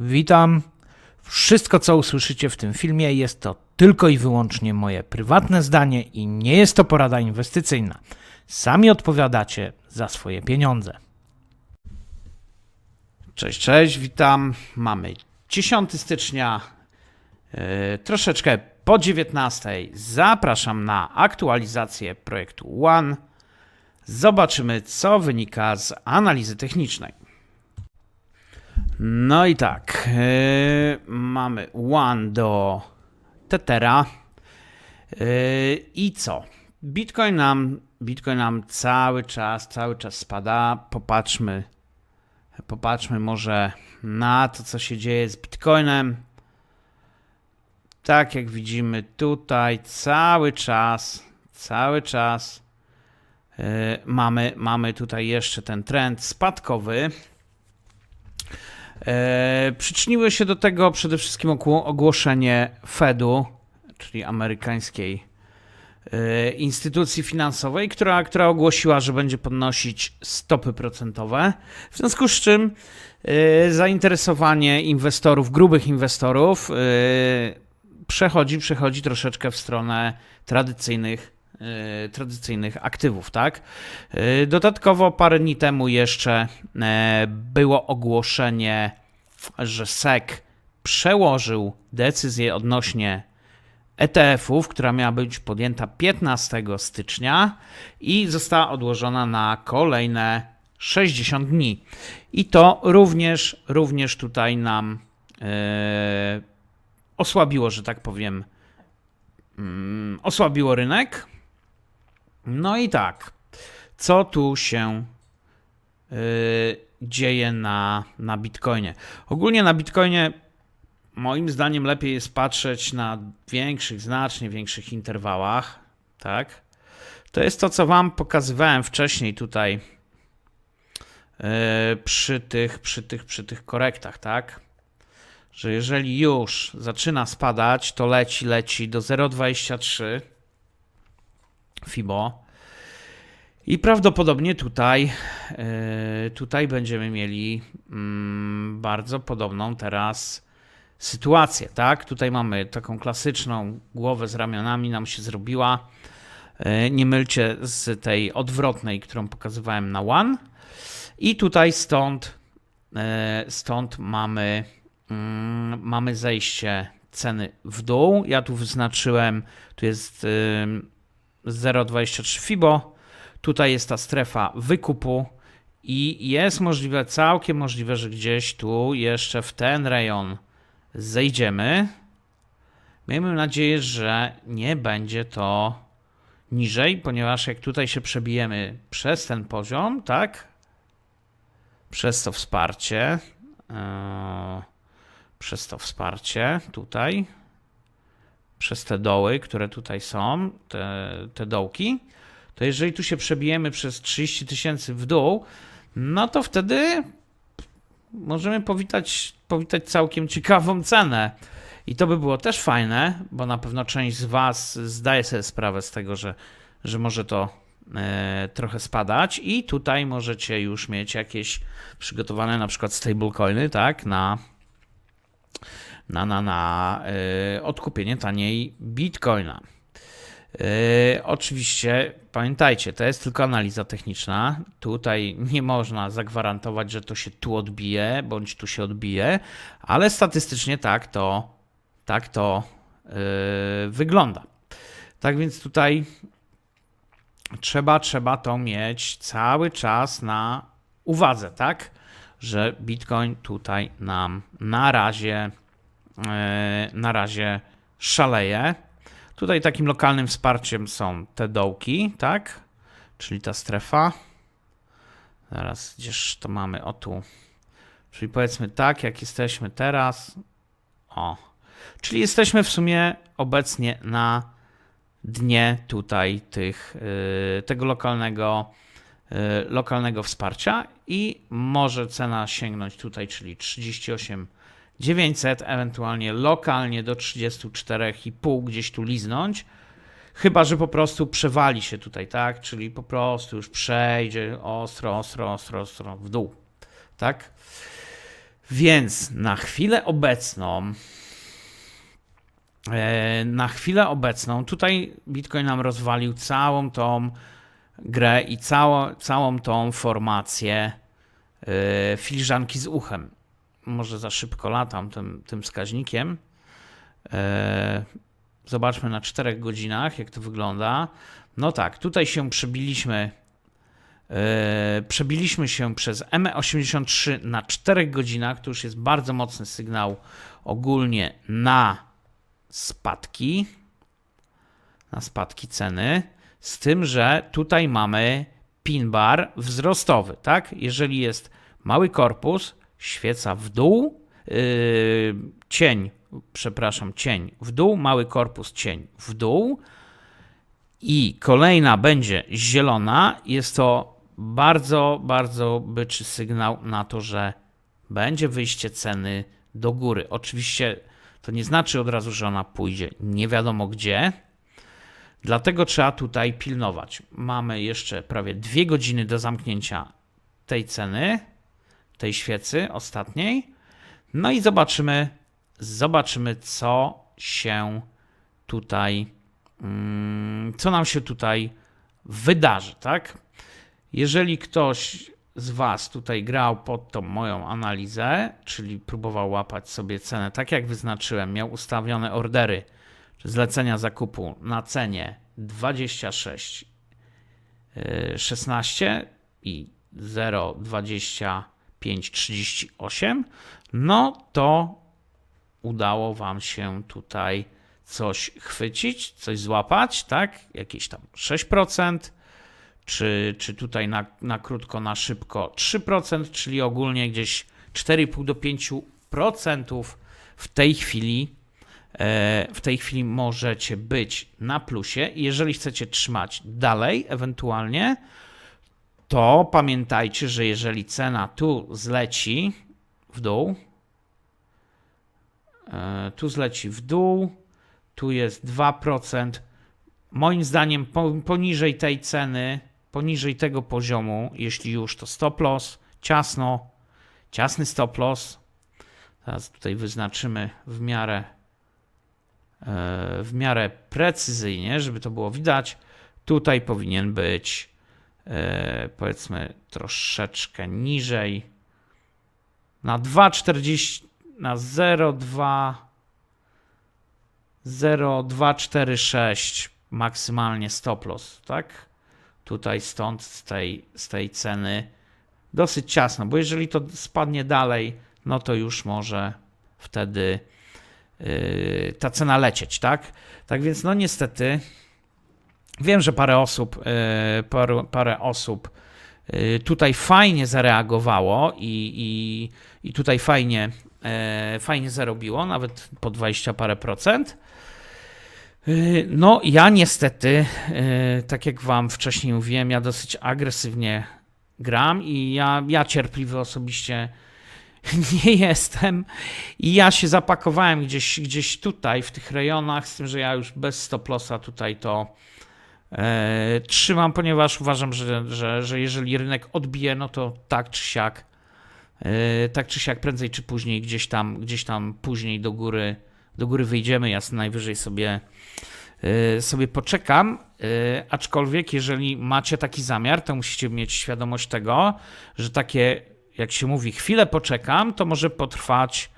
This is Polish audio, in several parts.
Witam. Wszystko, co usłyszycie w tym filmie, jest to tylko i wyłącznie moje prywatne zdanie i nie jest to porada inwestycyjna. Sami odpowiadacie za swoje pieniądze. Cześć, cześć, witam. Mamy 10 stycznia, yy, troszeczkę po 19. Zapraszam na aktualizację projektu One. Zobaczymy, co wynika z analizy technicznej. No i tak, yy, mamy One do Tethera. Yy, I co? Bitcoin nam, Bitcoin nam cały czas, cały czas spada. Popatrzmy, popatrzmy może na to, co się dzieje z Bitcoinem. Tak jak widzimy tutaj, cały czas, cały czas yy, mamy, mamy tutaj jeszcze ten trend spadkowy. E, przyczyniły się do tego przede wszystkim ogło- ogłoszenie Fedu, czyli amerykańskiej e, instytucji finansowej, która, która ogłosiła, że będzie podnosić stopy procentowe. W związku z czym e, zainteresowanie inwestorów, grubych inwestorów, e, przechodzi, przechodzi troszeczkę w stronę tradycyjnych tradycyjnych aktywów, tak? E, Dodatkowo parę dni temu jeszcze e, było ogłoszenie, że SEC przełożył decyzję odnośnie ETF-ów, która miała być podjęta 15 stycznia i została odłożona na kolejne 60 dni. I to również, również tutaj nam e, osłabiło, że tak powiem, mm, osłabiło rynek. No i tak, co tu się y, dzieje na, na Bitcoinie? Ogólnie na Bitcoinie moim zdaniem lepiej jest patrzeć na większych, znacznie większych interwałach, tak? To jest to, co wam pokazywałem wcześniej tutaj y, przy tych, przy tych, przy tych korektach, tak? Że jeżeli już zaczyna spadać, to leci, leci do 0,23 FIBO. I prawdopodobnie tutaj, yy, tutaj będziemy mieli mm, bardzo podobną teraz sytuację, tak? Tutaj mamy taką klasyczną głowę z ramionami nam się zrobiła. Yy, Nie mylcie z tej odwrotnej, którą pokazywałem na One. I tutaj stąd, yy, stąd mamy, mm, mamy zejście ceny w dół. Ja tu wyznaczyłem, tu jest 0,23 FIBO. Tutaj jest ta strefa wykupu i jest możliwe, całkiem możliwe, że gdzieś tu jeszcze w ten rejon zejdziemy. Miejmy nadzieję, że nie będzie to niżej, ponieważ jak tutaj się przebijemy przez ten poziom, tak? Przez to wsparcie, yy, przez to wsparcie tutaj, przez te doły, które tutaj są, te, te dołki, to jeżeli tu się przebijemy przez 30 tysięcy w dół, no to wtedy możemy powitać, powitać całkiem ciekawą cenę. I to by było też fajne, bo na pewno część z Was zdaje sobie sprawę z tego, że, że może to e, trochę spadać i tutaj możecie już mieć jakieś przygotowane na przykład stablecoiny, tak, na na, na, na e, odkupienie taniej bitcoina. Yy, oczywiście pamiętajcie, to jest tylko analiza techniczna. Tutaj nie można zagwarantować, że to się tu odbije, bądź tu się odbije, ale statystycznie tak to, tak to yy, wygląda. Tak więc tutaj trzeba, trzeba to mieć cały czas na uwadze, tak? Że Bitcoin tutaj nam na razie, na razie szaleje. Tutaj takim lokalnym wsparciem są te dołki, tak? Czyli ta strefa. Zaraz gdzież to mamy? O tu. Czyli powiedzmy tak, jak jesteśmy teraz. O. Czyli jesteśmy w sumie obecnie na dnie tutaj tych, yy, tego lokalnego, yy, lokalnego wsparcia i może cena sięgnąć tutaj, czyli 38 900, ewentualnie lokalnie do 34,5 gdzieś tu liznąć. Chyba, że po prostu przewali się tutaj, tak? Czyli po prostu już przejdzie ostro, ostro, ostro, ostro w dół, tak? Więc na chwilę obecną, e, na chwilę obecną, tutaj Bitcoin nam rozwalił całą tą grę i cało, całą tą formację e, filiżanki z uchem. Może za szybko latam tym, tym wskaźnikiem. E, zobaczmy na 4 godzinach, jak to wygląda. No tak, tutaj się przebiliśmy Yy, przebiliśmy się przez M83 na 4 godzinach. To już jest bardzo mocny sygnał ogólnie na spadki, na spadki ceny. Z tym, że tutaj mamy pin bar wzrostowy, tak? Jeżeli jest mały korpus, świeca w dół, yy, cień, przepraszam, cień w dół, mały korpus, cień w dół. I kolejna będzie zielona, jest to bardzo, bardzo byczy sygnał na to, że będzie wyjście ceny do góry. Oczywiście to nie znaczy od razu, że ona pójdzie nie wiadomo gdzie. Dlatego trzeba tutaj pilnować. Mamy jeszcze prawie dwie godziny do zamknięcia tej ceny, tej świecy ostatniej. No i zobaczymy, zobaczymy co się tutaj, mm, co nam się tutaj wydarzy, tak? Jeżeli ktoś z Was tutaj grał pod tą moją analizę, czyli próbował łapać sobie cenę, tak jak wyznaczyłem, miał ustawione ordery czy zlecenia zakupu na cenie 26, 16 y, i 0,20 5,38, no to udało Wam się tutaj coś chwycić, coś złapać, tak? Jakieś tam 6%, czy, czy tutaj na, na krótko, na szybko 3%, czyli ogólnie gdzieś 4,5 do 5% w tej chwili. E, w tej chwili możecie być na plusie. Jeżeli chcecie trzymać dalej, ewentualnie, to pamiętajcie, że jeżeli cena tu zleci w dół, e, tu zleci w dół, tu jest 2%. Moim zdaniem poniżej tej ceny poniżej tego poziomu, jeśli już to stop loss, ciasno, ciasny stop loss. Teraz tutaj wyznaczymy w miarę e, w miarę precyzyjnie, żeby to było widać. Tutaj powinien być powiedzmy troszeczkę niżej na 2,40 na 0,2 0,246 maksymalnie stop loss, tak? tutaj stąd z tej, z tej ceny dosyć ciasno, bo jeżeli to spadnie dalej, no to już może wtedy yy, ta cena lecieć, tak? Tak więc no niestety wiem, że parę osób, yy, parę, parę osób yy, tutaj fajnie zareagowało i, i, i tutaj fajnie, yy, fajnie zarobiło, nawet po 20 parę procent. No, ja niestety, tak jak Wam wcześniej mówiłem, ja dosyć agresywnie gram i ja, ja cierpliwy osobiście nie jestem. I ja się zapakowałem gdzieś, gdzieś tutaj, w tych rejonach, z tym, że ja już bez stoplosa tutaj to e, trzymam, ponieważ uważam, że, że, że jeżeli rynek odbije, no to tak czy siak, e, tak czy siak prędzej czy później gdzieś tam, gdzieś tam później do góry, do góry wyjdziemy. Ja najwyżej sobie Y, sobie poczekam, aczkolwiek jeżeli macie taki zamiar, to musicie mieć świadomość tego, że takie, jak się mówi, chwilę poczekam, to może potrwać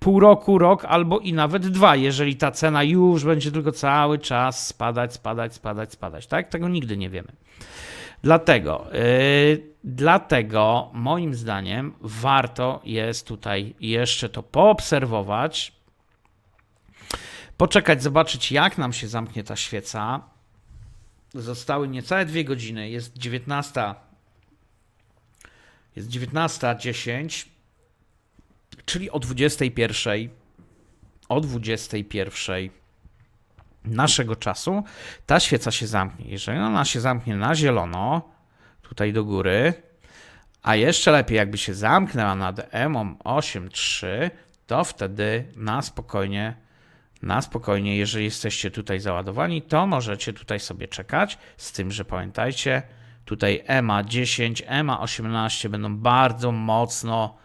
pół roku, rok albo i nawet dwa, jeżeli ta cena już będzie tylko cały czas spadać, spadać, spadać, spadać. Tak? Tego nigdy nie wiemy. Dlatego, yy, dlatego moim zdaniem warto jest tutaj jeszcze to poobserwować, poczekać, zobaczyć, jak nam się zamknie ta świeca. Zostały niecałe dwie godziny, jest 19. Jest 19.10, czyli o 21. O 21 naszego czasu ta świeca się zamknie. Jeżeli ona się zamknie na zielono, tutaj do góry, a jeszcze lepiej jakby się zamknęła nad EMOM 8.3, to wtedy na spokojnie na spokojnie, jeżeli jesteście tutaj załadowani, to możecie tutaj sobie czekać, z tym, że pamiętajcie, tutaj EMA 10, EMA 18 będą bardzo mocno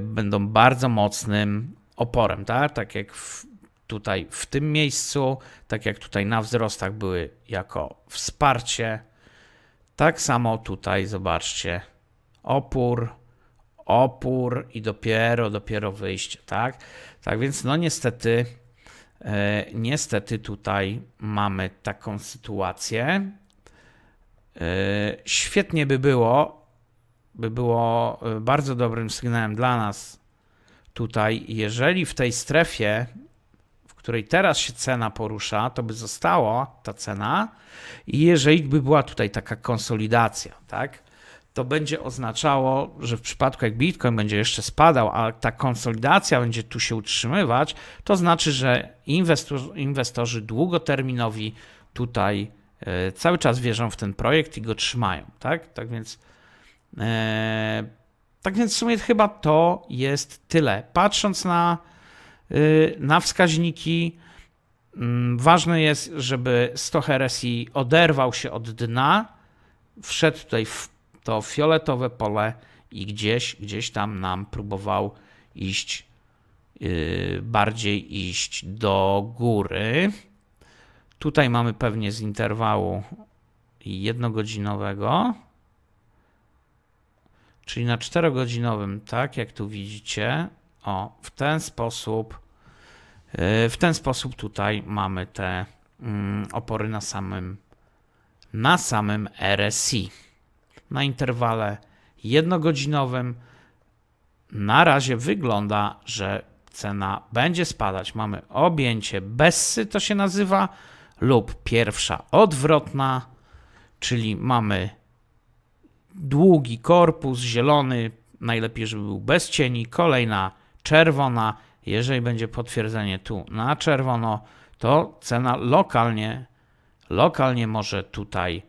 będą bardzo mocnym oporem, tak? Tak jak w, tutaj w tym miejscu, tak jak tutaj na wzrostach były jako wsparcie, tak samo tutaj zobaczcie opór, opór i dopiero, dopiero wyjście, tak? Tak więc no niestety, e, niestety tutaj mamy taką sytuację. E, świetnie by było, by było e, bardzo dobrym sygnałem dla nas tutaj, jeżeli w tej strefie, w której teraz się cena porusza, to by została ta cena i jeżeli by była tutaj taka konsolidacja, tak? to będzie oznaczało, że w przypadku jak Bitcoin będzie jeszcze spadał, a ta konsolidacja będzie tu się utrzymywać, to znaczy, że inwestorzy, inwestorzy długoterminowi tutaj e, cały czas wierzą w ten projekt i go trzymają, tak? Tak więc tak więc w sumie chyba to jest tyle. Patrząc na, e, na wskaźniki, mm, ważne jest, żeby stoch RSI oderwał się od dna, wszedł tutaj w to fioletowe pole i gdzieś, gdzieś tam nam próbował iść, yy, bardziej iść do góry. Tutaj mamy pewnie z interwału jednogodzinowego, czyli na czterogodzinowym, tak jak tu widzicie, o, w ten sposób, yy, w ten sposób tutaj mamy te yy, opory na samym, na samym RSI na interwale jednogodzinowym. Na razie wygląda, że cena będzie spadać. Mamy objęcie bessy, to się nazywa, lub pierwsza odwrotna, czyli mamy długi korpus, zielony, najlepiej, żeby był bez cieni, kolejna czerwona. Jeżeli będzie potwierdzenie tu na czerwono, to cena lokalnie, lokalnie może tutaj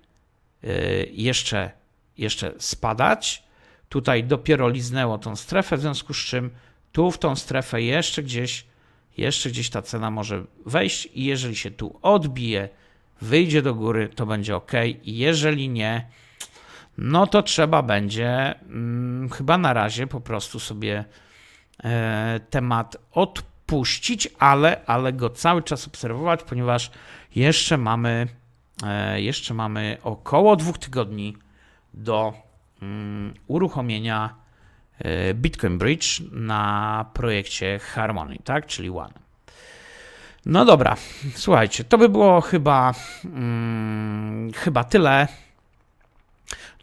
yy, jeszcze jeszcze spadać. Tutaj dopiero liznęło tą strefę, w związku z czym tu w tą strefę jeszcze gdzieś, jeszcze gdzieś ta cena może wejść i jeżeli się tu odbije, wyjdzie do góry, to będzie ok. Jeżeli nie, no to trzeba będzie hmm, chyba na razie po prostu sobie e, temat odpuścić, ale, ale go cały czas obserwować, ponieważ jeszcze mamy, e, jeszcze mamy około dwóch tygodni do mm, uruchomienia e, Bitcoin Bridge na projekcie Harmony, tak, czyli One. No dobra, słuchajcie, to by było chyba, hmm, chyba tyle.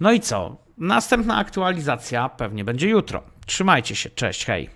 No i co? Następna aktualizacja pewnie będzie jutro. Trzymajcie się, cześć, hej.